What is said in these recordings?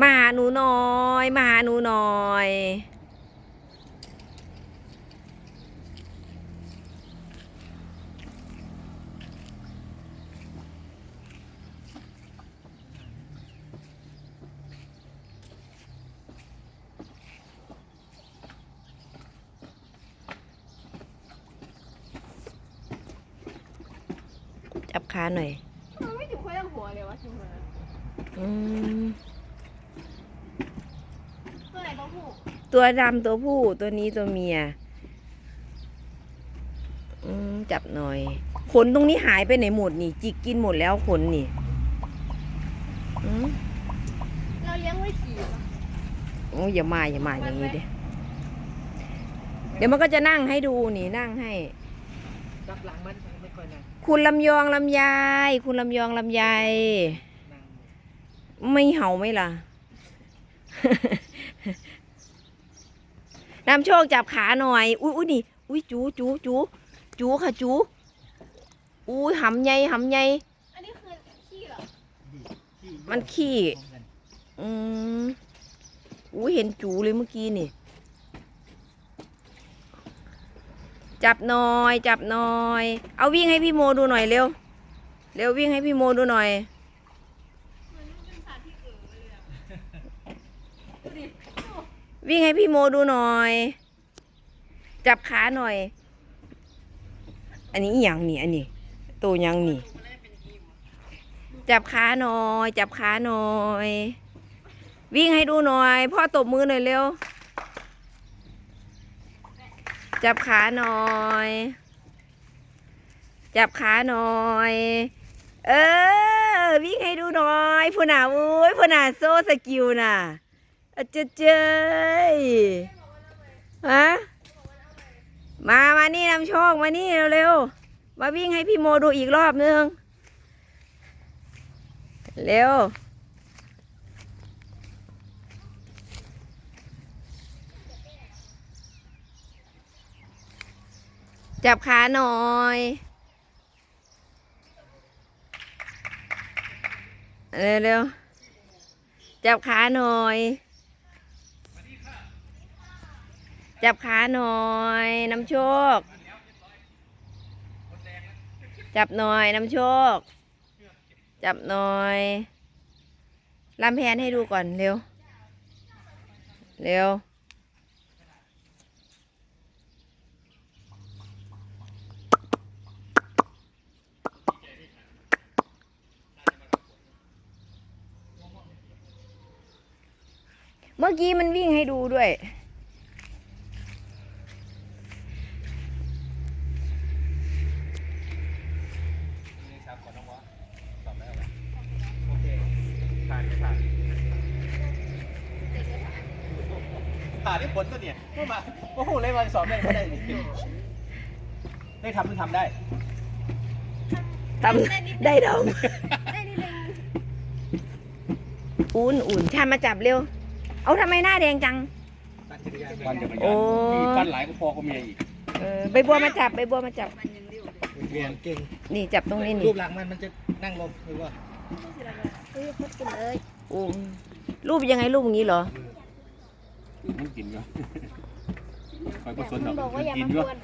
มาหาหนูหน่อย มาหาหนูหน่อยจับขาหน่อยมันไม่ถึงค่อยเอาหัวเลยวะถึงมาอืม ตัวไหน ตัวผู้ตัวดำตัวผู้ตัวนี้ตัวเมียอืมจับหน่อย ขนตรงนี้หายไปไหนหมดนี่ จิกกินหมดแล้วขนนี่อืมเราเลี้ยงไว้ขี่ปะโอ้ยอย่ามาอย่ามาอย่างนี้เด้เดี๋ยวมันก็จะนั่งให้ดูนี่นั่งให้รับหลังมันไม่ค่อยนั่งคุณลำยองลำไยคุณลำยองลำไยนั่งไม่เห่าไหมล่ะ นำโชคจับขาหน่อย อุ้ยอุ้ยนี่ อุ้ยจูจูจูจูค่ะจู อุ้ยหำใหญ่หำใหญ่อันนี้คือขี้เหรอดีขี้มันขี้พร้อมกันอืมอุ้ยเห็นจูเลยเมื่อกี้นี่ จับหน่อย จับหน่อย เอาวิ่งให้พี่โมดูหน่อยเร็ว เร็ววิ่งให้พี่โมดูหน่อย มันเป็นสัตว์ที่เอ๋อเลยอะดูดิ วิ่งให้พี่โมดูหน่อย จับขาหน่อย อันนี้ย่างนี่อันนี้ตัวยังนี่ จับขาหน่อย จับขาหน่อย วิ่งให้ดูหน่อย พ่อตบมือหน่อยเร็ว จับขาหน่อย จับขาหน่อย เออ วิ่งให้ดูหน่อยพูน่ะอุ้ยพูน่ะโซ่สกิลน่ะ อะเจเจยฮะมามานี่นำโชคมานี่เร็วๆมาวิ่งให้พี่โมดูอีกรอบนึง เร็วจับขาหน่อย เร็วๆ จับขาหน่อย จับขาหน่อยน้ำโชค จับหน่อยน้ำโชค จับหน่อยลำแพนให้ดูก่อนเร็ว เร็ว เมื่อกี้มันวิ่งให้ดูด้วย นี่ครับขอน้องวะตอบได้ไหมโอเคผ่านไม่ผ่าน ผ่าได้ผลก็เนี่ยพูดมาโอ้โหเลยวันสอบได้ไม่ได้ได้ทำหรือทำได้ทำได้ดองได้นิดนึงอุ่นอุ่นชามาจับเร็ว เอาทำไมหน้าแดงจังปันจักรยานปันจักรยานโอ้ปันหลายก็พอก็มีอีกเออใบบัวมาจับใบบัวมาจับเรียนเก่งนี่จับตรงนี้นี่รูปหลังมันมันจะนั่งลงหรือว่าเฮ้ยพดกันเลยอุ้มรูปยังไงรูปอย่างนี้เหรอ มันกินก็คอยก็สนมันบอกว่าอย่ากินมาก็กวน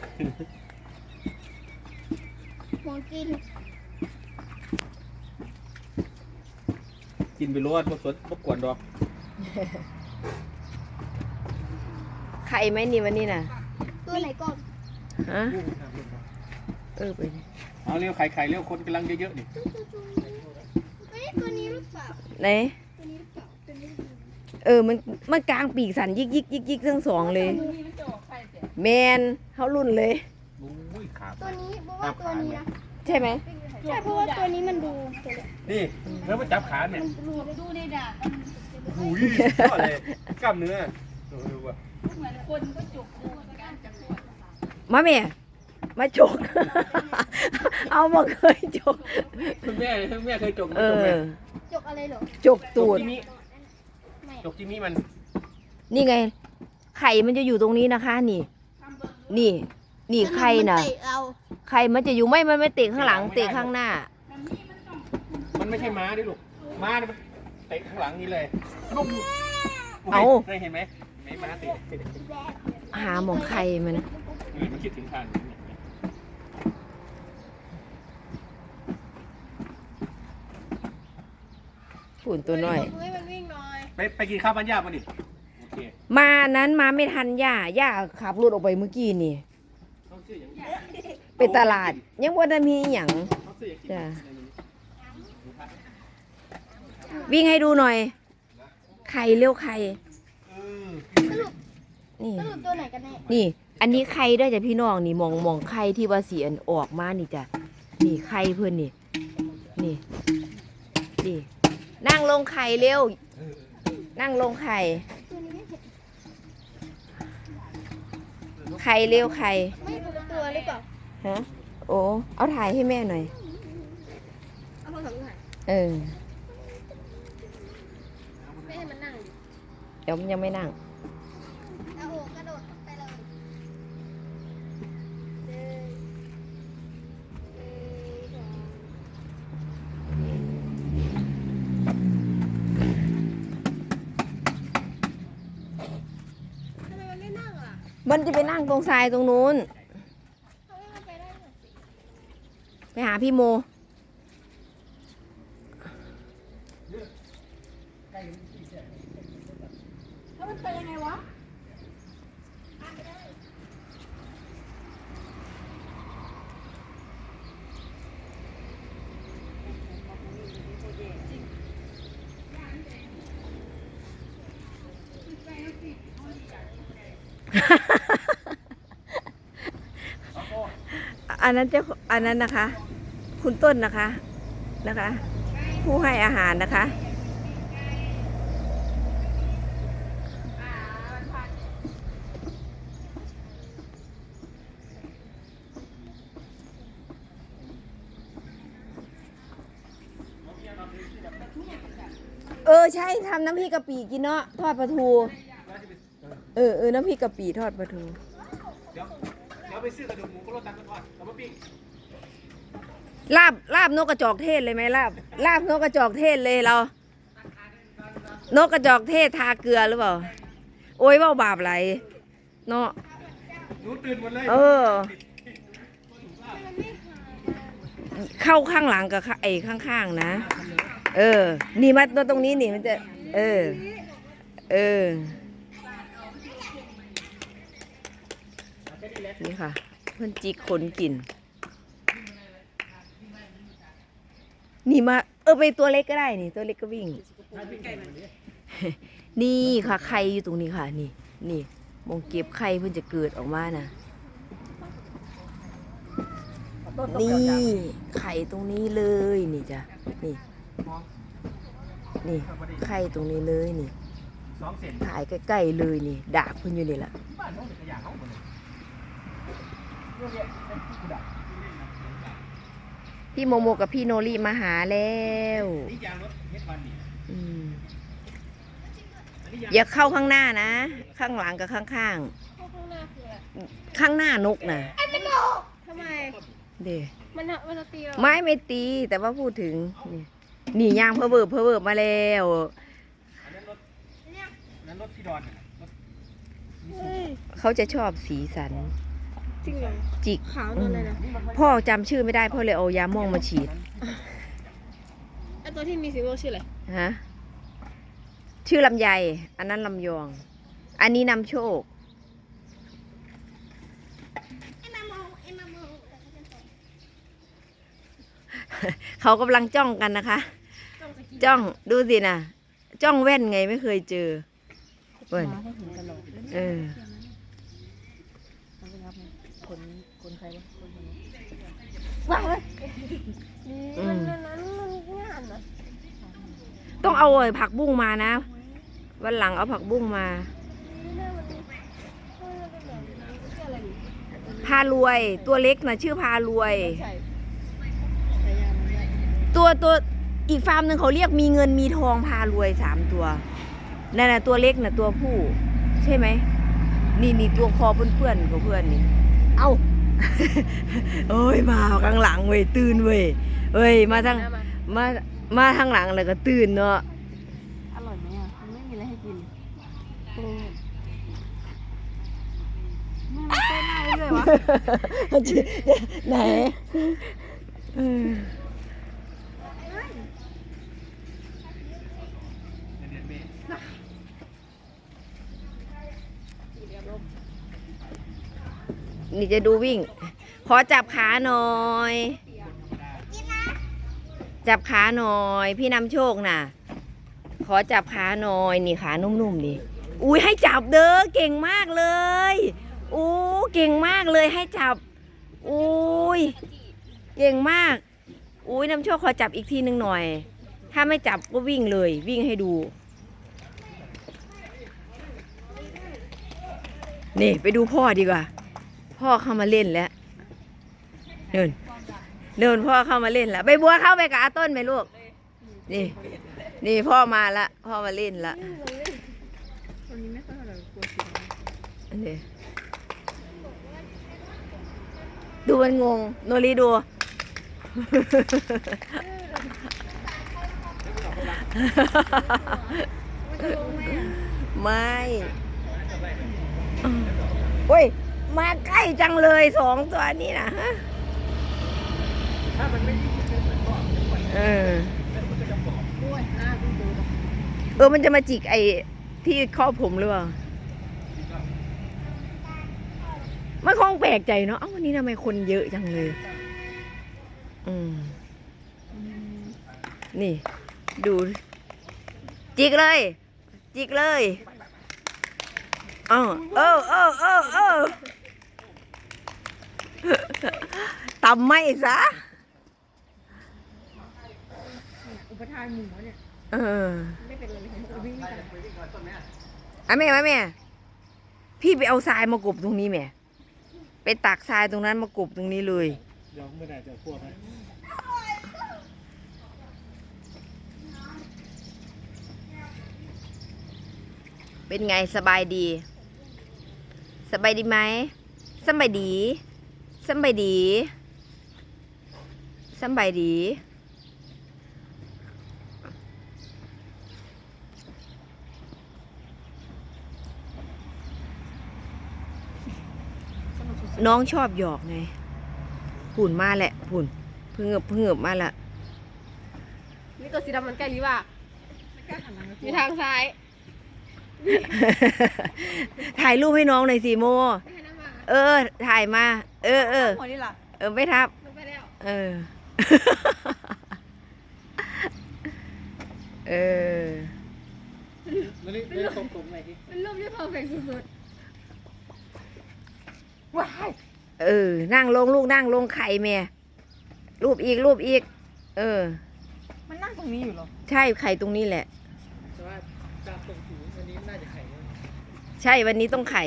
มองกินกินไปรอดก็สนก็กวนดอกไข่ไหมนี่วันนี้น่ะ ตัวไหนก่อนฮะ เออไปดิเอาเร็วไข่ไข่เร็วคนกำลังเยอะๆนี่เฮ้ยตัวนี้หรือเปล่าไหน ตัวนี้หรือเปล่าตัวนี้ เออมันมันกลางปีกสันยิกยิกยิกยิกทั้งสองเลย แมนเขารุ่นเลยโอ้ยขาตัวนี้เพราะว่าตัวนี้นะใช่ไหมใช่เพราะว่าตัวนี้มันดูตัวเนี้ยนี่แล้วมาจับขาเนี่ยมันดูดูในดาบโอ้โหก็เลยกล้ามเนื้อดูดูว่ะมาเมียมาจก เอามาเคยจกคุณแม่คุณแม่เคยจกเอจกไหมอจกอะไรเหรอจกจตูก ดจิมิไม่จกจิมิมันนี่ไง ไข่มันจะอยู่ตรงนี้นะคะ นี่ นี่ นี่ไข่น่ะมัเตเราไข่มันจะอยู่ไม่มันไม่เตะข้างหลังเตะข้างหน้า มันไม่ใช่ม้าดิลูกม้าเนี่ยมันตะข้างหลังนี่เลยนุ่มเอาเคยเห็นไหมไม่มาเตะเตะหาหมองไข่มันเออมันคิดถึงทาง ฝุ่นตัวน้อย มือให้มันวิ่งหน่อยไปไปกินข้าวบ้านย่ามาดิโอเคมานั้นมาไม่ทันย่าย่าขับรถออกไปเมื่อกี้นี่ต้องซื้ออย่างนี้ไปตลาด ยังว่าได้มีอหย่าง ต้องซื้ออย่างนี้จ้ะ วิ่งให้ดูหน่อย ไข่เร็วไข่ เออนี่ สรุปตัวไหนกันแน่นี่ อันนี้ไข่ด้วยจ้ะพี่น้องนี่มองมองไข่ที่ว่าสีอันออกมานี่จ้ะนี่ไข่เพื่อนนี่ นี่นี่ นั่งลงไข่เร็ว นั่งลงไข่ตัวนี้ไม่เห็นไข่เร็วไข่ ไม่รู้ตัวหรือเปล่าฮะ โอ้ เอาถ่ายให้แม่หน่อย เอาโทรศัพท์มาถ่ายเออ ไม่ให้มันนั่งอยู่เดี๋ยวมันยังไม่นั่ง เอาโอกระโดดไปเลยเดินเดินสองทำไมมันไม่นั่งล่ะ มันจะไปนั่งตรงทรายตรงนู้น ไปหาพี่โม แล้วมันเปยังไงวะ อันนั้นเจ้าอันนั้นนะคะ คุณต้นนะคะนะคะ ผู้ให้อาหารนะคะ เออใช่ทำน้ำพริกกะปิกินเนาะทอดปลาทู เออเออน้ำพริกกะปิทอดปลาทู ไปซื้อกระดูกหมูก็รสตังค์ก่อนเอามาปิ้งลาบลาบนกกระจอกเทศเลยไหมลาบลาบนกกระจอกเทศเลยเรา นกกระจอกเทศทาเกลือหรือเปล่า โอ้ยเว่าบาปไรเนาะหนูตื่นหมดเลยเออ เข้าข้างหลังกับข้าไอ้ข้างๆนะ เออ นี่มาตัวตรงนี้นี่มันจะ เออ เออ นี่ค่ะ เพื่อนจิกขนกิน นี่มา เออไปตัวเล็กก็ได้นี่ ตัวเล็กก็วิ่ง นี่ค่ะไข่อยู่ตรงนี้ค่ะ นี่ นี่มองเก็บไข่เพื่อนจะเกิดออกมานะนี่ไข่ตรงนี้เลยนี่จ้ะนี่นี่ไข่ตรงนี้เลยนี่สองเซนถ่ายใกล้ๆเลยนี่ดาบเพิ่นอยู่นี่แหละ บ้านน้องเด็กขยะเขาหมดเลยเรื่องเนี้ยเป็นที่กูดัก พี่โมโมกับพี่โนริมาหาแล้วนี่ยางรถเฮ็ดบันนี่อืมอันนี้ยางอย่าเข้าข้างหน้านะ ข้างหลังกับข้างเข้าข้างหน้าคืออะไรๆข้างหน้านกนะทำไม เด้มันอะมันจะตีเราไม่ไม่ตี แต่ว่าพูดถึง นี่นี่ยางเพอเบิบเพอเบิบมาแล้วอันนั้นรถอันนั้นรถพี่ดอนน่ะรถเฮ้ยเขาจะชอบสีสัน จริงเหรอจิก ขาวตัวอะไรนะพ่อจำชื่อไม่ได้พ่อเลยเอายาม่วงมาฉีดไอตัวที่มีสีม่วงชื่ออะไรฮะชื่อลำไย อันนั้นลำยอง อันนี้นำโชคไอมามองไอมามองเขากำลังจ้องกันนะคะต้องจะกินจ้องดูสินะจ้องแว่นไงไม่เคยเจอเว้นเออ ว้าวเลยมันนั้นมันงานต้องเอาไอ้ผักบุ้งมานะ วันหลังเอาผักบุ้งมา พารวย ตัวเล็กนะชื่อพารวย ใช่ใช่ยามันได้ตัวตัวอีกฟาร์มหนึ่งเขาเรียกมีเงินมีทองพารวยสามตัวนั่นน่ะตัวเล็กน่ะตัวผู้ ใช่ไหมนี่นี่ตัวคอเพื่อนๆของเพื่อนนี่ เอา โอ้ยมาข้างหลังเว้ยตื่นเว้ยเว้ยมาทางหน้มามาทางหลังแล้วก็ตื่นเนาะไหมอะมันไม่มีอะไรให้กินเออแม่มันเต้นหน้าเรื่อยๆวะไหนเออ เดือนเมษ นี่จะดูวิ่ง ขอจับขาหน่อย จับขาหน่อย พี่นำโชคน่ะ ขอจับขาหน่อยนี่ขานุ่มๆดิอุ้ยให้จับเด้อเก่งมากเลยอู้เก่งมากเลยให้จับอุ้ยเก่งมากอุ้ยนำโชคขอจับอีกทีหนึ่งหน่อย ถ้าไม่จับก็วิ่งเลย วิ่งให้ดูนี่ไปดูพ่อดีกว่า พ่อเข้ามาเล่นแล้วเดินเดินพ่อเข้ามาเล่นแล้วใบบัวเข้าไปกับอาต้นไหมลูก นี่ นี่พ่อมาละพ่อมาเล่นละวันนี้ไม่ค่อยเท่าไหร่กลัวเสียงอันนี้ดูมันงง โนรีดู ไม่ โอ้ย มาใกล้จังเลยสองตัวนี้นะฮะถ้ามันไม่ยิ่งเป็นเหมือนพ่อจะปล่อยเออแล้วมันก็จะบอกกล้วยหน้าดูดูเออมันจะมาจิกไอ้ที่ครอบผมหรือเปล่ามันคงแปลกใจเนาะเอ้าวันนี้ทำไมคนเยอะจังเลย อืม นี่ ดู จิกเลย จิกเลยเออเออเออเออเออ ตำไม่ซะ อุปทานหมูเนี่ย เออไม่เป็นไรเลยวิ่งกันไปวิ่งก่อนต้นแม่อะแม่มาแม่ พี่ไปเอาทรายมากบตรงนี้แม่ ไปตักทรายตรงนั้นมากบตรงนี้เลย เดี๋ยวไม่ได้จะพวกนะเป็นไงสบายดี สบายดีไหมสำบายดี สำบายดีสำบายดี น้องชอบหยอกไงหุ่นมาแหละหุ่นเพิ่งเงบเพิ่งเงบมาละนี่ตัวสีดำมันใกล้หรือว่าอยู่ทางซ้าย ถ่ายรูปให้น้องหน่อยสิโมไม่ให้น้ำมาเออ ถ่ายมา เออเออหัวนี่ล่ะเออไม่ทับลงไปแล้วเออ เออนั่นนี่นี่ตรงตรงไหนที่เป็นรูปที่เพอร์เฟกต์สุดๆว้ายเออ นั่งลงลูกนั่งลงไข่แม่รูปอีกรูปอีก เออ มันนั่งตรงนี้อยู่เหรอ ใช่ไข่ตรงนี้แหละ แต่ว่าจากตรงสูงวันนี้น่าจะไข่แล้วใช่วันนี้ต้องไข่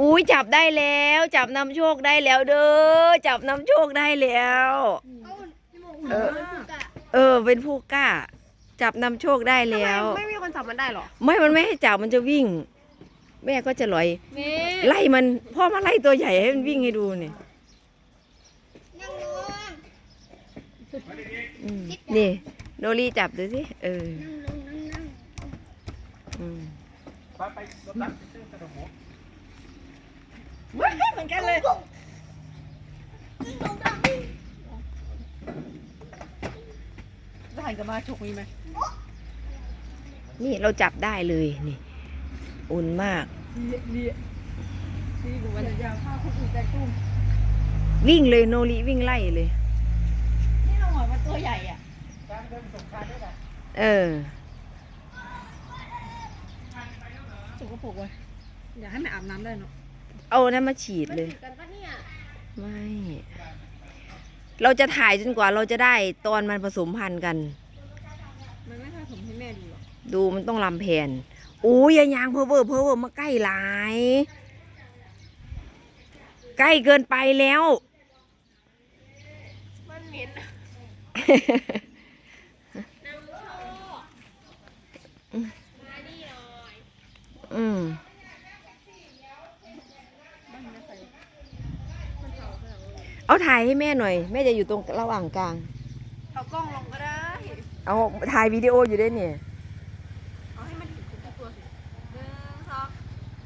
อุ้ยจับได้แล้ว จับนำโชคได้แล้วเด้อจับนำโชคได้แล้ว เออ เออ เป็นผู้กล้า จับนำโชคได้แล้ว ไม่มีคนจับมันได้หรอ ไม่มันไม่ให้จับมันจะวิ่ง แม่ก็จะลอยนี่ไล่มันพ่อมาไล่ตัวใหญ่ให้มันวิ่งให้ดูเนี่ยอืมนี่โนรีจับดูสิเอออืมไปไปรถตักซื้อกระดม หมูเหมือนกันเลยจะหันกลับมาฉกมีไหมนี่เราจับได้เลยนี่ อุ่นมาก ดีดีดีกว่าวันยาวข้าวคนอื่นแต่กุ้งวิ่งเลยโนรีวิ่งไล่เลย นี่เราหอยมันตัวใหญ่อะการเดินสงครามด้วยนะเออสกปรกเว้ยอยากให้แม่อาบน้ำได้เนาะ เอานั้นมาฉีดเลย กันปะเนี่ย ไม่ เราจะถ่ายจนกว่าเราจะได้ตอนมันผสมพันธุ์กัน มันไม่ผสมให้แม่ดูหรอกดูมันต้องลำแผ่นอู้ยอยายางเพอเวอร์เพอเวอร์มาใกล้หลาย ใกล้เกินไปแล้ว มันเหม็นอืม เอาถ่ายให้แม่หน่อย แม่จะอยู่ตรงระหว่างกลาง เอากล้องลงก็ได้ เอาถ่ายวิดีโออยู่ด้เนี่ยเอาให้มันถึงทุกตัวสิหนึ่งสอง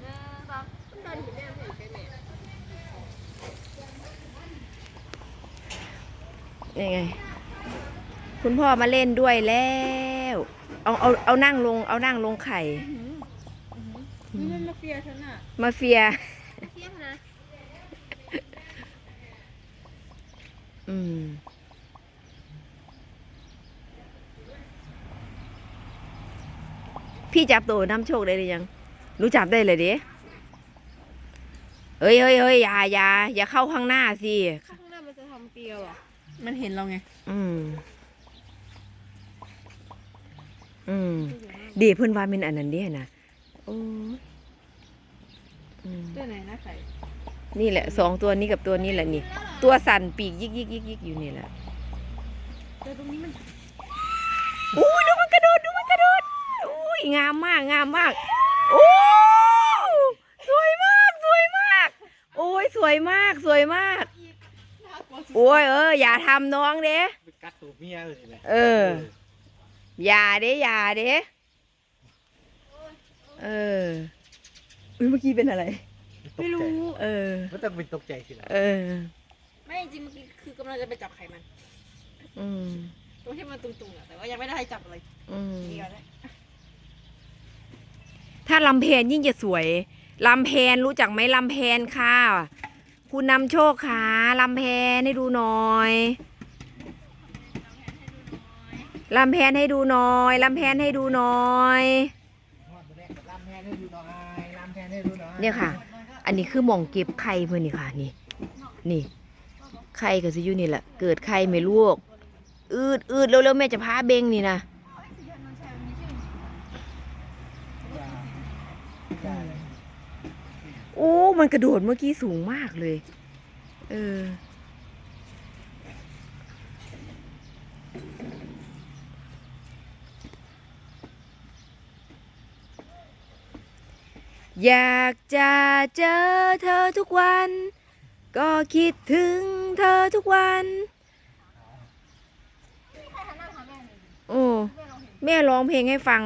หนึ่งสองยังไง คุณพ่อมาเล่นด้วยแล้ว เอาเอาเอานั่งลง เอานั่งลงไข่มันมาเฟียฉันอะมาเฟีย เทียนะ อืม พี่จับตัวน้ำโชคได้หรือยังรู้จับได้เลยดิเฮ้ยเฮ้ยเฮ้ยอย่าอย่าอย่าเข้าข้างหน้าสิ ข้างหน้ามันจะทำเปียวอะมันเห็นเราไง อืม อืม ดีเพิ่นว่าเป็นอันนั้นเด้นะโอ้ยอืม ตัวไหนนะไข่ นี่แหละสองตัวนี้กับตัวนี้แหละนี่ ตัวสั่นปีกยิกยิกยิกยิกอยู่นี่แหละแต่ตรงนี้มันอู้ดูมันกระโดดดูมันกระโดดอุ้ยงามมากงามมากโอ้สวยมากสวยมาก โอ้ยสวยมากสวยมากน่ากลัวสุดโอ้ยเอออย่าทำน้องเด้ไปกัดตูดเมียเลยนะเออ อย่าเด้อย่าเด้เอออุ้ยเมื่อกี้เป็นอะไร ไม่รู้ เออมันต้องเป็นตกใจสินะเออ ไม่จริงเมื่อกี้คือกำลังจะไปจับไข่มัน อืม ตรงที่มันตุงๆอะแต่ว่ายังไม่ได้จับอะไรอืม เดียวนะถ้าลำเพนยิ่งจะสวย ลำเพนรู้จักไหมลำเพนค่ะ คุณนำโชคขาลำเพนให้ดูหน่อยลำแพนให้ดูหน่อยลำแพนให้ดูหน่อยลำแพนให้ดูหน่อยลำแพนให้ดูหน่อยเนี่ยค่ะ อันนี้คือหมองเก็บไข่เพื่อนนี่ค่ะ นี่ นี่ ไข่ก็จะอยู่นี่แหละ เกิดไข่ไหม่ลูกอืดอืดเร็วๆแม่จะพาเบงนี่นะอย่าเลยโอ้ มันกระโดดเมื่อกี้สูงมากเลย เออ อยากจะเจอเธอทุกวัน ก็คิดถึงเธอทุกวัน โอ้แม่ร้องเพลงให้ฟัง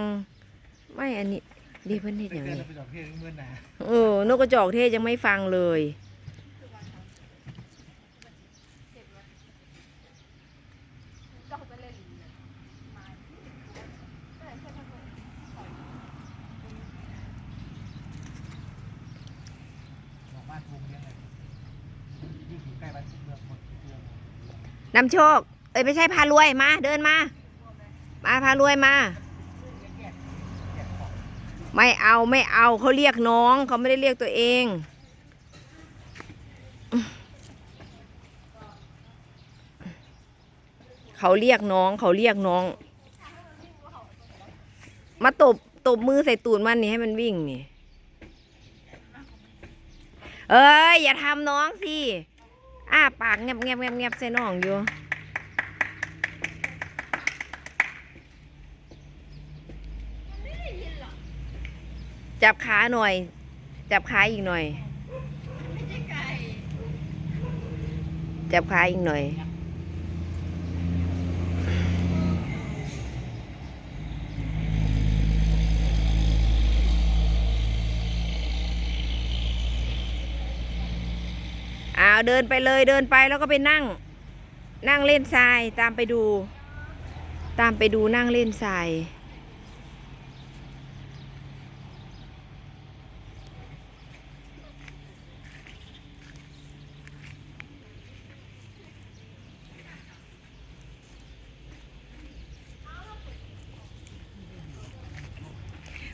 ไม่อันนี้ดีเพิ่นเฮ็ดอย่างเกิดนี้เราไปดอกเพลงเมื่อนาเออนกกระจอกเทศยังไม่ฟังเลย บอกบ้านทุ่งเนี่ยเลยยิ่งอยู่ใกล้บ้านเมืองหมดเมือง นำโชค เอ้ยไม่ใช่พารวยมา เดินมา มาพารวยมา ไม่เอาไม่เอาเขาเรียกน้องเขาไม่ได้เรียกตัวเองเขาเรียกน้องเขาเรียกน้อง มาตบตบมือใส่ตูดมันนี่ให้มันวิ่งนี่ เอ้ยอย่าทำน้องสิ อ้าปากเงียบเงียบเงียบเงียบใส่น้องอยู่ จับขาหน่อย จับขาอีกหน่อย จับขาอีกหน่อยาวเดินไปเลยเดินไปแล้วก็ไปนั่ง นั่งเล่นทรายตามไปดู ตามไปดูนั่งเล่นทราย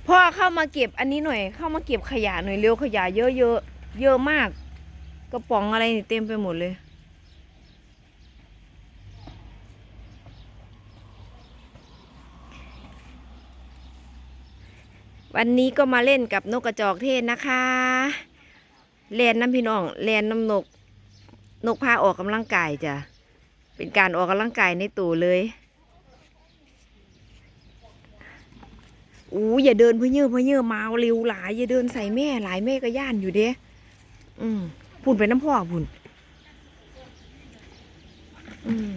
พ่อเข้ามาเก็บอันนี้หน่อย เข้ามาเก็บขยะหน่อยเร็วขยะเยอะเยอะเยอะมาก กระป๋องอะไรนี่เต็มไปหมดเลย วันนี้ก็มาเล่นกับนกกระจอกเทศนะคะเล่นน้ำพี่น้องเล่นน้ำนก นกพาออกกำลังกายจ้ะ เป็นการออกกำลังกายในตู่เลยอู้อย่าเดินเพื่อเยื่อเพื่อเยื่อมาเร็วหลาย อย่าเดินใส่แม่หลายแม่ก็ย่านอยู่เด้อืม พุ่นไปน้ำพ่อพุ่นอืม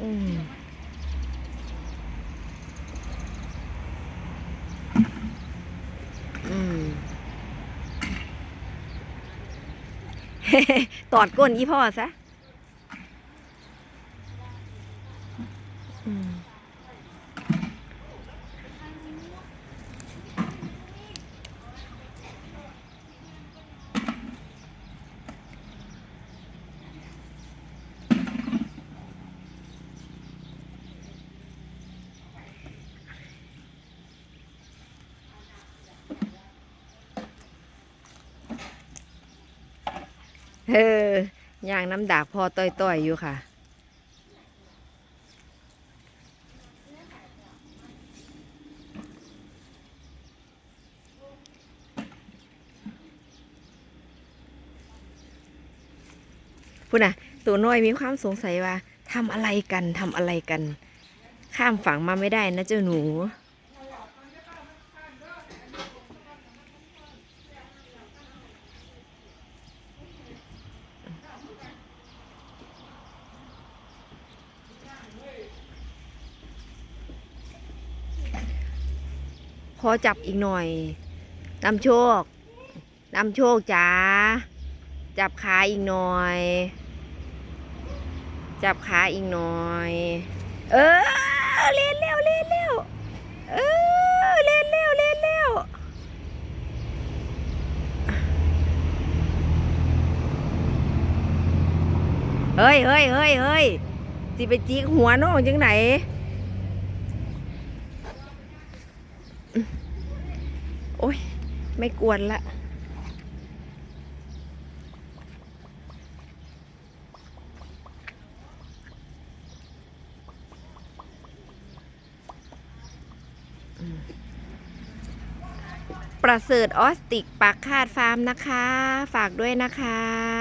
อืมอืมตอดก้นยี่พ่อซะ เออย่างน้ำดากพอต่อยๆอยู่ค่ะ พูดนะตัวน้อยมีความสงสัยว่าทำอะไรกันทำอะไรกัน ข้ามฝั่งมาไม่ได้นะเจ้าหนู อจับอีกหน่อยนำโชคนำโชคจ้าจับขาอีกหน่อย จับขาอีกหน่อย เออเล่นเร็วเล่นเร็วเออเล่นเร็วเล่นเร็วเฮ้ยเฮ้ยเฮ้ยเฮ้ยสิไปจีกหัวน้องจังไหน โอ้ย ไม่กวนละประเสริฐออสติกปากคาดฟาร์มนะคะ ฝากด้วยนะคะ